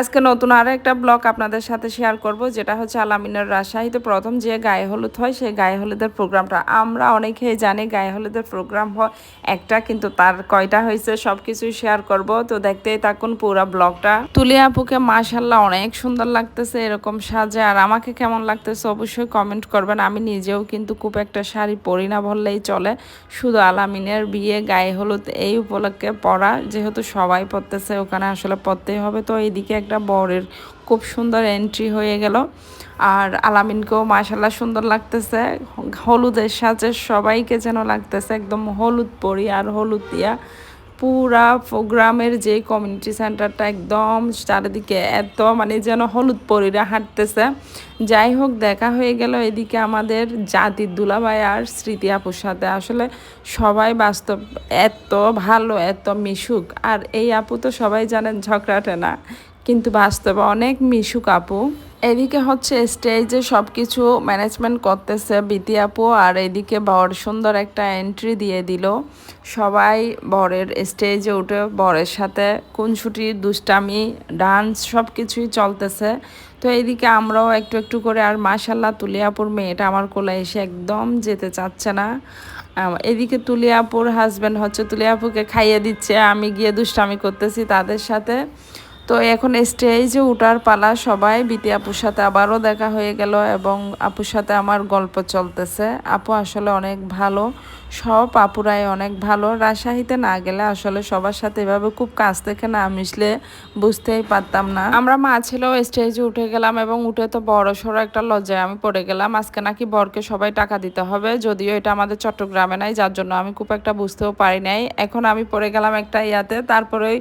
আজকে নতুন আরও একটা ব্লগ আপনাদের সাথে শেয়ার করব, যেটা হচ্ছে আলামিনের রাজশাহীতে প্রথম যে গায়ে হলুদ হয়, সেই গায়ে হলুদের প্রোগ্রামটা। আমরা অনেকেই জানি গায়ে হলুদের প্রোগ্রাম হয় একটা, কিন্তু তার কয়টা হয়েছে সব কিছুই শেয়ার করব। তো দেখতেই থাকুন পুরো ব্লগটা। তুলিয়া আপুকে মাশাল্লাহ অনেক সুন্দর লাগতেছে, এরকম সাজে। আর আমাকে কেমন লাগতেছে অবশ্যই কমেন্ট করবেন। আমি নিজেও কিন্তু খুব একটা শাড়ি পরি না বললেই চলে। শুধু আলামিনের বিয়ে, গায়ে হলুদ এই উপলক্ষে পরা, যেহেতু সবাই পড়তেছে ওখানে আসলে পড়তেই হবে। তো এইদিকে একটা বরের খুব সুন্দর এন্ট্রি হয়ে গেল। আর আলামিনকেও মাশাল্লাহ সুন্দর লাগতেছে। হলুদের সাজে সবাইকে যেন লাগতেছে, একদম হলুদ পরি আর হলুদ দিয়া। পুরা প্রোগ্রামের যে কমিউনিটি সেন্টারটা একদম চারিদিকে এত মানে যেন হলুদ পরিরা হাঁটতেছে। যাই হোক, দেখা হয়ে গেল এদিকে আমাদের জাতির দুলাভাই আর স্মৃতি আপুর সাথে। আসলে সবাই বাস্তব এত ভালো, এত মিশুক। আর এই আপু তো সবাই জানেন ঝগড়াটে না। কিন্তু বাস্তবে অনেক মিশুক আপু। এদিকে হচ্ছে স্টেজে সব কিছু ম্যানেজমেন্ট করতেছে বিতি আপু আর এদিকে বর সুন্দর একটা এন্ট্রি দিয়ে দিল। সবাই বরের স্টেজে উঠে বরের সাথে কুনছুটি দুষ্টামি ডান্স সব কিছুই চলতেছে। তো এইদিকে আমরাও একটু একটু করে আর মাশাল্লাহ তুলিয়াপুর মেয়েটা আমার কোলে এসে একদম যেতে চাচ্ছে না। এদিকে তুলিয়াপুর হাজব্যান্ড হচ্ছে তুলিয়াপুকে খাইয়ে দিচ্ছে, আমি গিয়ে দুষ্টামি করতেছি তাদের সাথে। তো এখন স্টেজে উঠার পালা সবাই বিতি আপুর সাথে আবারও দেখা হয়ে গেল এবং আপুর সাথে আমার গল্প চলতেছে। আপু আসলে অনেক ভালো, সব আপুরাই অনেক ভালো। রাজশাহীতে না গেলে আসলে সবার সাথে এভাবে খুব কাছ থেকে না মিশলে বুঝতেই পারতাম না। আমরা মা ছেলেও স্টেজে উঠে গেলাম এবং উঠে তো বড় সড়ো একটা লজ্জায় আমি পড়ে গেলাম। আজকে নাকি বরকে সবাই টাকা দিতে হবে, যদিও এটা আমাদের চট্টগ্রামে নাই, যার জন্য আমি খুব একটা বুঝতেও পারি নাই। এখন আমি পড়ে গেলাম একটা ইয়াতে, তারপরেই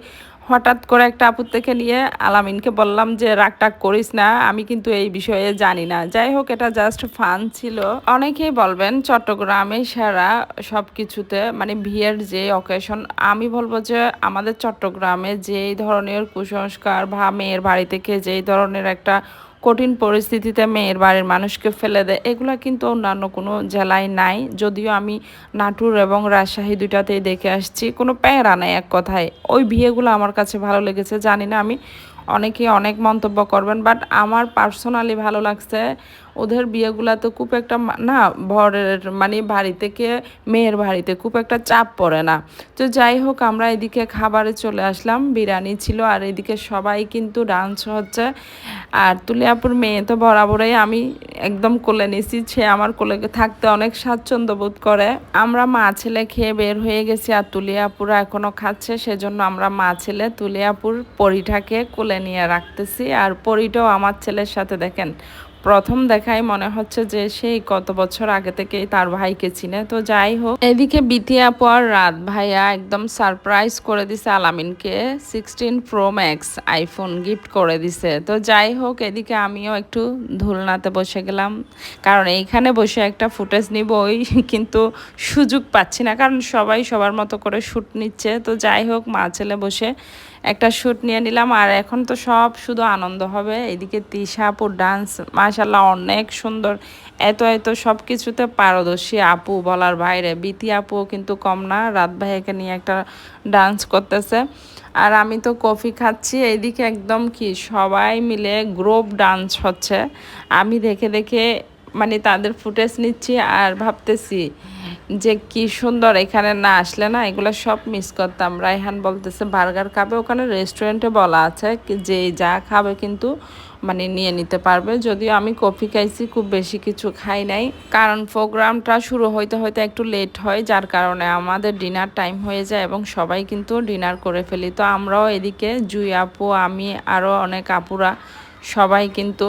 হঠাৎ করে একটা আপুর থেকে নিয়ে আলামিনকে বললাম যে রাগ টাগ করিস না, আমি কিন্তু এই বিষয়ে জানি না। যাই হোক, এটা জাস্ট ফান ছিল। অনেকেই বলবেন, চট্টগ্রামে সারা সব কিছুতে মানে বিয়ের যে অকেশন আমি বলব যে আমাদের চট্টগ্রামে যেই ধরনের কুসংস্কার বা মেয়ের বাড়ি থেকে যেই ধরনের একটা কঠিন পরিস্থিতিতে মেয়ের বাড়ির মানুষকে ফেলে দেয়। এগুলো কিন্তু অন্যান্য কোনো জেলায় নাই। যদিও আমি নাটুর এবং রাজশাহী দুইটাতেই দেখে আসছি। কোনো প্যারা নাই এক কথায়। ওই বিয়েগুলো আমার কাছে ভালো লেগেছে। জানি না আমি অনেকে অনেক মন্তব্য করবেন বাট আমার পার্সোনালি ভালো লাগছে ওদের বিয়েগুলাতে খুব একটা না, ভরের মানে বাড়ি থেকে মেয়ের বাড়িতে খুব একটা চাপ পড়ে না। তো যাই হোক, আমরা এদিকে খাবারে চলে আসলাম, বিরিয়ানি ছিল, আর এদিকে সবাই কিন্তু ডান্স হচ্ছে। আর তুলিয়াপুর মেয়ে তো বরাবরই আমি একদম কোলে নিছি, সে আমার কোলে থাকতে অনেক স্বাচ্ছন্দ্য বোধ করে। আমরা মা ছেলে খেয়ে বের হয়ে গেছি, আর তুলিয়াপুরা এখনও খাচ্ছে, সেজন্য আমরা মা ছেলে তুলিয়াপুর পরিঠাকে কোলে নিয়ে রাখতেছি। আর পরিটাও আমার ছেলের সাথে দেখেন, প্রথম দেখাই মনে হচ্ছে যে সেই কত বছর আগে থেকেই তার ভাইকে চিনে। তো যাই হোক, এদিকে বিতিয়া পর রাত ভাইয়া একদম সারপ্রাইজ করে দিছে আলামিনকে। Sixteen pro max iPhone gift করে দিছে। তো যাই হোক, এদিকে আমিও একটু ধুলনাতে বসে গেলাম। কারণ এইখানে বসে একটা ফুটেজ নিব ওই কিন্তু সুযোগ পাচ্ছি না। কারণ সবাই সবার মতো করে শ্যুট নিচ্ছে। তো যাই হোক, মা ছেলে বসে একটা শ্যুট নিয়ে নিলাম আর এখন তো সব শুধু আনন্দ হবে। এদিকে তিশাপুর ডান্স মাশাল্লাহ অনেক সুন্দর। এত এত সব কিছুতে পারদর্শী আপু বলার বাইরে। বিতি আপুও কিন্তু কম না, রাত ভাইকে নিয়ে একটা ডান্স করতেছে। আর আমি তো কফি খাচ্ছি এইদিকে একদম কি সবাই মিলে গ্রুপ ডান্স হচ্ছে। আমি দেখে দেখে মানে তাদের ফুটেজ নিচ্ছি আর ভাবতেছি যে কি সুন্দর এখানে না আসলে না এগুলো সব মিস করতাম। রায়হান বলতেছে, বার্গার খাবে ওখানে রেস্টুরেন্টে বলা আছে যে যা খাবে কিন্তু মানে নিয়ে নিতে পারবে। যদিও আমি কফি খাইছি, খুব বেশি কিছু খাই নাই। কারণ প্রোগ্রামটা শুরু হইতে হইতে একটু লেট হয়, যার কারণে আমাদের ডিনার টাইম হয়ে যায় এবং সবাই কিন্তু ডিনার করে ফেলি। তো আমরাও এদিকে, জুই আপু, আমি, আরও অনেক আপুরা সবাই কিন্তু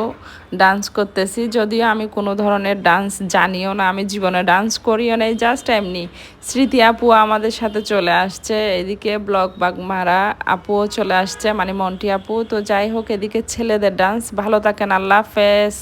ডান্স করতেছি। যদিও আমি কোনো ধরনের ডান্স জানিও না, আমি জীবনে ডান্স করিও না জাস্ট এমনি। স্মৃতি আপু আমাদের সাথে চলে আসছে, এদিকে ব্লক বাগমারা আপুও চলে আসছে মানে মন্টি আপু। তো যাই হোক, এদিকে ছেলেদের ডান্স ভালো থাকেন, আল্লাহ হাফেজ।